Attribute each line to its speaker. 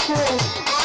Speaker 1: দেখো